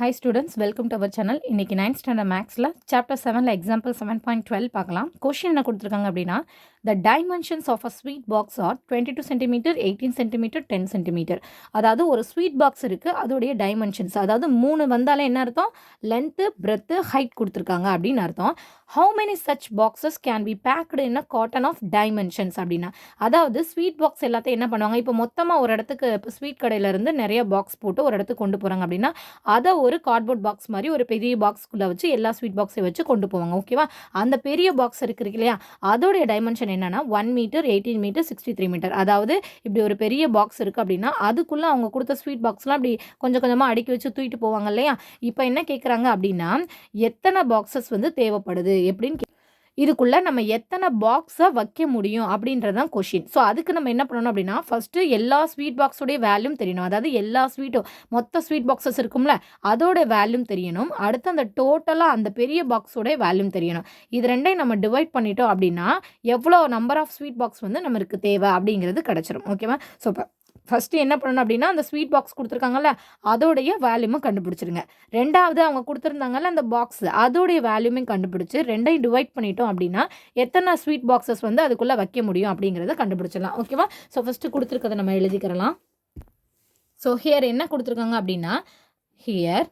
Hi students welcome to our channel இன்றைக்கி ninth standard மேக்ஸில் chapter செவனில் எக்ஸாம்பிள் செவன் பாயிண்ட் டுவெல் பார்க்கலாம். Question என்ன கொடுத்துருக்காங்க அப்படின்னா the dimensions of a sweet box are twenty two centimetre eighteen centimetre ten centimetre அதாவது ஒரு sweet box இருக்குது அதோடைய டைமென்ஷன்ஸ் அதாவது மூணு வந்தாலே என்ன அர்த்தம்? லென்த்து பிரெத்து ஹைட் கொடுத்துருக்காங்க அப்படின்னு அர்த்தம். How many such boxes can be packed in a carton of dimensions அப்படின்னா அதாவது ஸ்வீட் பாக்ஸ் எல்லாத்தையும் என்ன பண்ணுவாங்க? இப்போ மொத்தமாக ஒரு இடத்துக்கு இப்போ ஸ்வீட் கடையிலேருந்து நிறைய பாக்ஸ் போட்டு ஒரு இடத்துக்கு கொண்டு போகிறாங்க அப்படின்னா அதை ஒரு கார்ட்போர்ட் பாக்ஸ் மாதிரி ஒரு பெரிய பாக்ஸ்க்குள்ளே வச்சு எல்லா ஸ்வீட் பாக்ஸையும் வச்சு கொண்டு போவாங்க ஓகேவா அந்த பெரிய பாக்ஸ் இருக்குது இல்லையா? அதோடைய டைமென்ஷன் என்னன்னா one metre eighteen metre sixty three metre அதாவது இப்படி ஒரு பெரிய பாக்ஸ் இருக்குது அப்படின்னா அதுக்குள்ளே அவங்க கொடுத்த ஸ்வீட் பாக்ஸ்லாம் அப்படி கொஞ்சம் கொஞ்சமாக அடுக்கி வச்சு தூக்கிட்டு போவாங்க இல்லையா? இப்போ என்ன கேட்குறாங்க அப்படின்னா எத்தனை பாக்ஸஸ் வந்து தேவைப்படுது? எப்படின்னு கே- இதுக்குள்ளே நம்ம எத்தனை பாக்ஸை வைக்க முடியும் அப்படின்றதான் கொஷின் ஸோ அதுக்கு நம்ம என்ன பண்ணணும் அப்படின்னா ஃபஸ்ட்டு எல்லா ஸ்வீட் பாக்ஸோடைய வேல்யூம் தெரியணும். அதாவது எல்லா ஸ்வீட்டும் மொத்த ஸ்வீட் பாக்ஸஸ் இருக்கும்ல அதோட வேல்யூம் தெரியணும். அடுத்து அந்த டோட்டலாக அந்த பெரிய பாக்ஸோடைய வேல்யூம் தெரியணும். இது ரெண்டையும் நம்ம டிவைட் பண்ணிட்டோம் அப்படின்னா எவ்வளோ நம்பர் ஆஃப் ஸ்வீட் பாக்ஸ் வந்து நம்மளுக்கு தேவை அப்படிங்கிறது கிடச்சிரும். ஓகேவா ஸோ இப்போ ஃபஸ்ட்டு என்ன பண்ணணும் அப்படின்னா அந்த ஸ்வீட் பாக்ஸ் கொடுத்துருக்காங்கல்ல அதோடைய வேல்யூமை கண்டுபிடிச்சிருங்க. ரெண்டாவது அவங்க கொடுத்துருந்தாங்கல்ல அந்த பாக்ஸ் அதோடைய வேல்யூமே கண்டுபிடிச்சி ரெண்டையும் டிவைட் பண்ணிட்டோம் அப்படின்னா எத்தனை ஸ்வீட் பாக்ஸஸ் வந்து அதுக்குள்ளே வைக்க முடியும் அப்படிங்கிறத கண்டுபிடிச்சிடலாம். ஓகேவா ஸோ ஃபஸ்ட்டு கொடுத்துருக்கதை நம்ம எழுதிக்கிறலாம். ஸோ ஹியர் என்ன கொடுத்துருக்காங்க அப்படின்னா here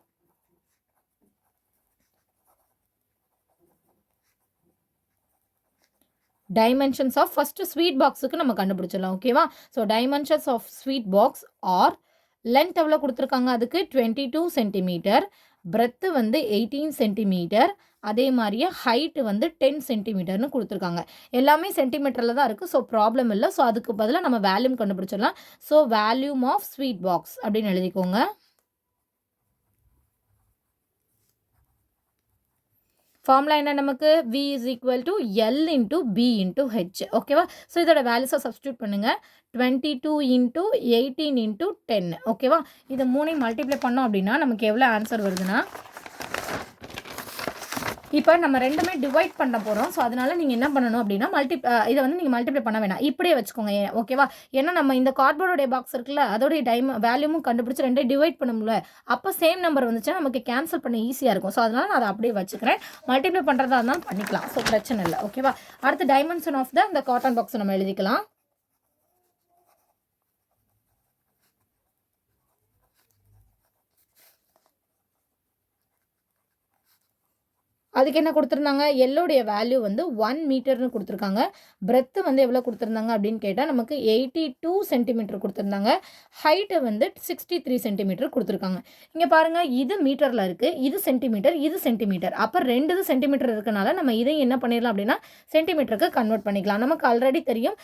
dimensions of first sweet பாக்ஸுக்கு நம்ம கண்டுபிடிச்சிடலாம் ஓகேவா so dimensions of sweet box are length எவ்வளோ கொடுத்துருக்காங்க? அதுக்கு டுவெண்ட்டி டூ சென்டிமீட்டர் பிரெத்து வந்து எயிட்டீன் சென்டிமீட்டர் அதே மாதிரியே ஹைட்டு வந்து டென் சென்டிமீட்டர்னு கொடுத்துருக்காங்க. எல்லாமே சென்டிமீட்டரில் தான் இருக்குது ஸோ ப்ராப்ளம் இல்லை. ஸோ அதுக்கு பதிலாக நம்ம வேல்யூம் கண்டுபிடிச்சிடலாம். ஸோ வேல்யூம் ஆஃப் ஸ்வீட் பாக்ஸ் அப்படின்னு எழுதிக்கோங்க. ஃபார்முலா என்ன நமக்கு V is equal to L into B into H ஓகேவா ஸோ இதோட வேல்யூஸை சப்ஸ்டியூட் பண்ணுங்கள் twenty two into eighteen into ten ஓகேவா இதை மூணையும் மல்டிப்ளை பண்ணோம் அப்படின்னா நமக்கு எவ்வளோ ஆன்சர் வருதுன்னா இப்போ நம்ம ரெண்டுமே டிவைட் பண்ண போகிறோம் ஸோ அதனால் நீங்கள் என்ன பண்ணணும் அப்படின்னா மல்டி இதை வந்து நீங்கள் மல்டிப்ளை பண்ண வேணாம். இப்படியே வச்சுக்கோங்க ஓகேவா ஏன்னா நம்ம இந்த கார்ட்போர்டோடைய பாக்ஸ் இருக்குல்ல அதோடைய டைம் வேல்யூமும் கண்டுபிடிச்சி ரெண்டே டிவைட் பண்ணும்ல. அப்போ சேம் நம்பர் வந்துச்சுன்னா நமக்கு கேன்சல் பண்ண ஈஸியாக இருக்கும். ஸோ அதனால் நான் அதை அப்படியே வச்சுக்கிறேன். மல்டிப்ளை பண்ணுறதா இருந்தாலும் பண்ணிக்கலாம். ஸோ பிரச்சனை இல்லை. ஓகேவா அடுத்து டைமென்ஷன் ஆஃப் த இந்த காட்டன் பாக்ஸ் நம்ம எழுதிக்கலாம். அதுக்கு என்ன கொடுத்துருந்தாங்க? எல்லோடைய வேல்யூ வந்து ஒன் மீட்டர்னு கொடுத்துருக்காங்க. பிரெத்து வந்து எவ்வளோ கொடுத்துருந்தாங்க அப்படின்னு கேட்டால் நமக்கு எயிட்டி டூ சென்டிமீட்டர் கொடுத்துருந்தாங்க ஹைட்டு வந்து சிக்ஸ்டி த்ரீ சென்டிமீட்டர் கொடுத்துருக்காங்க. இங்கே பாருங்கள் இது மீட்டரில் இருக்குது இது சென்டிமீட்டர் இது சென்டிமீட்டர் அப்போ ரெண்டு இது சென்டிமீட்டர் இருக்கனால நம்ம இதையும் என்ன பண்ணிடலாம் அப்படின்னா சென்டிமீட்டருக்கு கன்வெர்ட் பண்ணிக்கலாம். நமக்கு ஆல்ரெடி தெரியும்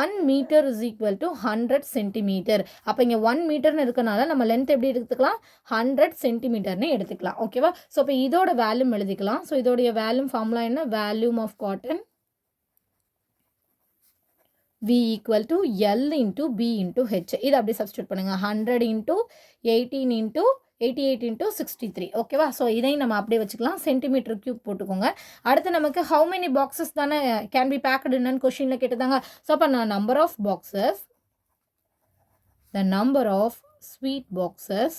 one metre is equal to hundred centimetre அப்போ இங்கே ஒன் மீட்டர்னு இருக்கனால நம்ம லென்த் எப்படி எடுத்துக்கலாம்? ஹண்ட்ரட் சென்டிமீட்டர்னு எடுத்துக்கலாம். ஓகேவா ஸோ இப்போ இதோட வேல்யூம் எழுதிக்கலாம். ஸோ இதோடைய வேல்யூம் ஃபார்முலா என்ன? Volume of carton V equal to L into B into H இதை அப்படியே சப்ஸ்டியூட் பண்ணுங்கள் hundred into eighteen into eighty eight into sixty three ஓகேவா ஸோ இதையும் நம்ம அப்படியே வச்சுக்கலாம். சென்டிமீட்டர் க்யூப் போட்டுக்கோங்க. அடுத்து நமக்கு ஹவு மெனி பாக்ஸஸ் தானே கேன் பி பேக்கடுன்னு கொஷினில் கேட்டுதாங்க. ஸோ அப்போ நான் number of boxes the number of sweet boxes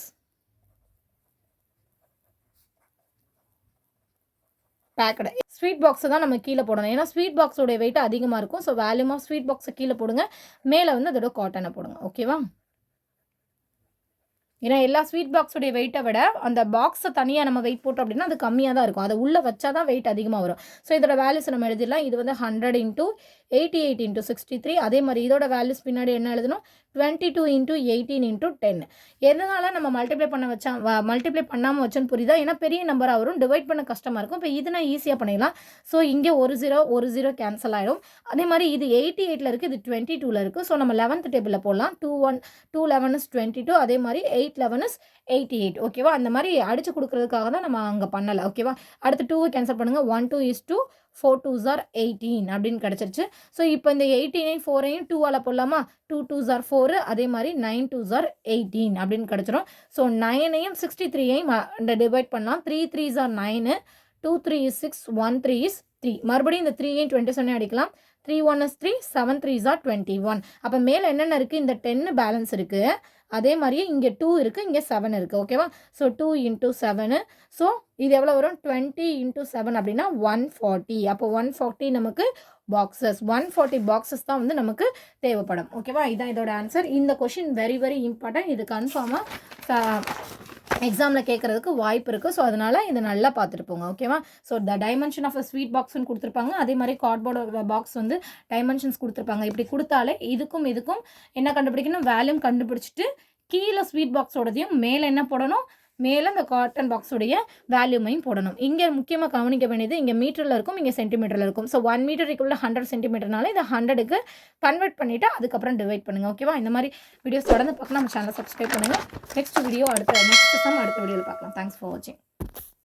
packed sweet பாக்ஸை தான் நம்ம கீழே போடணும். ஏன்னா ஸ்வீட் பாக்ஸோடைய வெயிட் அதிகமாக இருக்கும். ஸோ வேல்யூம் ஆஃப் ஸ்வீட் பாக்ஸை கீழே போடுங்க. மேலே வந்து அதோட காட்டனை போடுங்க. ஓகேவா ஏன்னா எல்லா ஸ்வீட் பாக்ஸோடைய வெயிட்டை விட அந்த பாக்ஸை தனியாக நம்ம வெயிட் போட்டோம் அப்படின்னா அது கம்மியாக தான் இருக்கும். அதை உள்ளே வச்சா தான் வெயிட் அதிகமாக வரும். ஸோ இதோட வேல்யூஸ் நம்ம எழுதிடலாம். இது வந்து hundred into eighty eight into sixty three அதே மாதிரி இதோட வேல்யூஸ் பின்னாடி என்ன எழுதணும்? Twenty two into eighteen into ten எதனால நம்ம மல்டிப்ளை பண்ண வச்சா மல்டிப்ளை பண்ணாமல் வச்சோன்னு புரியுதா? ஏன்னா பெரிய நம்பராக வரும் டிவைட் பண்ண கஷ்டமாக இருக்கும். இப்போ இதுனா ஈஸியாக பண்ணிடலாம். ஸோ இங்கே ஒரு ஜீரோ ஒரு ஜீரோ கேன்சல் ஆகிடும் அதே மாதிரி இது எயிட்டி எயிட்டில் இருக்குது இது டுவெண்ட்டி டூவில் இருக்குது ஸோ நம்ம லெவன்த் டேபிளில் போடலாம். Two one two eleven is twenty two அதே மாதிரி eight eleven is eighty eight ஓகேவா அந்த மாதிரி அடிச்சு கொடுக்குறதுக்காக தான் நம்ம அங்கே பண்ணலை. ஓகேவா அடுத்து டூவை கேன்சல் பண்ணுங்கள் one two is two four two jar eighteen அப்படின்னு கிடச்சிருச்சு. ஸோ இப்போ இந்த எயிட்டீனையும் ஃபோரையும் டூவால் போடலாமா? டூ டூ ஜார் ஃபோரு அதே மாதிரி நைன் டூ ஜார் எயிட்டீன் அப்படின்னு கிடச்சிரும். ஸோ நைனையும் சிக்ஸ்டி த்ரீயையும் டிவைட் பண்ணலாம் three three jar nine two three is six one three is three மறுபடியும் இந்த த்ரீயையும் டுவெண்ட்டி செவனே அடிக்கலாம். Three one is three seven three jar twenty one அப்போ மேலே என்னென்ன இருக்குது இந்த டென்னு பேலன்ஸ் இருக்குது அதே மாதிரியே இங்கே டூ இருக்குது இங்கே செவன் இருக்குது ஓகேவா so two into seven so இது எவ்வளோ வரும்? டுவெண்ட்டி இன்ட்டு செவன் அப்படின்னா ஒன் ஃபார்ட்டி அப்போ ஒன் ஃபார்ட்டி நமக்கு பாக்ஸஸ் ஒன் ஃபார்ட்டி பாக்ஸஸ் தான் வந்து நமக்கு தேவைப்படும் ஓகேவா இதான் இதோட ஆன்சர் இந்த கொஷின் வெரி வெரி இம்பார்ட்டன்ட் இது கன்ஃபார்மாக எக்ஸாமில் கேட்குறதுக்கு வாய்ப்பு இருக்குது ஸோ அதனால் இதை நல்லா பார்த்துட்டு போங்க ஓகேவா so the dimension of a sweet பாக்ஸ்னு கொடுத்துருப்பாங்க. அதே மாதிரி கார்ட்போர்டு பாக்ஸ் வந்து டைமென்ஷன்ஸ் கொடுத்துருப்பாங்க. இப்படி கொடுத்தாலே இதுக்கும் இதுக்கும் என்ன கண்டுபிடிக்கணும்? வேல்யூம் கண்டுபிடிச்சிட்டு கீழே ஸ்வீட் பாக்ஸோடதையும் மேலே என்ன போடணும்? மேலே அந்த காட்டன் பாக்ஸோடைய வேல்யூமையும் போடணும். இங்கே முக்கியமாக கவனிக்க வேண்டியது இங்கே மீட்டரில் இருக்கும் இங்கே சென்டிமீட்டரில் இருக்கும். ஸோ ஒன் மீட்டர் ஹண்ட்ரட் சென்டிமீட்டர்னால இதை ஹண்ட்ரடுக்கு கன்வெர்ட் பண்ணிவிட்டு அதுக்கப்புறம் டிவைட் பண்ணுங்கள் ஓகேவா இந்த மாதிரி வீடியோஸ் தொடர்ந்து பார்க்கணும். நம்ம சேனலை சப்ஸ்கிரைப் பண்ணுங்கள் நெக்ஸ்ட் வீடியோ அடுத்த நெக்ஸ்ட் சம் அடுத்த வீடியோவில் பார்க்கலாம். தேங்க்ஸ் ஃபார் வாட்சிங்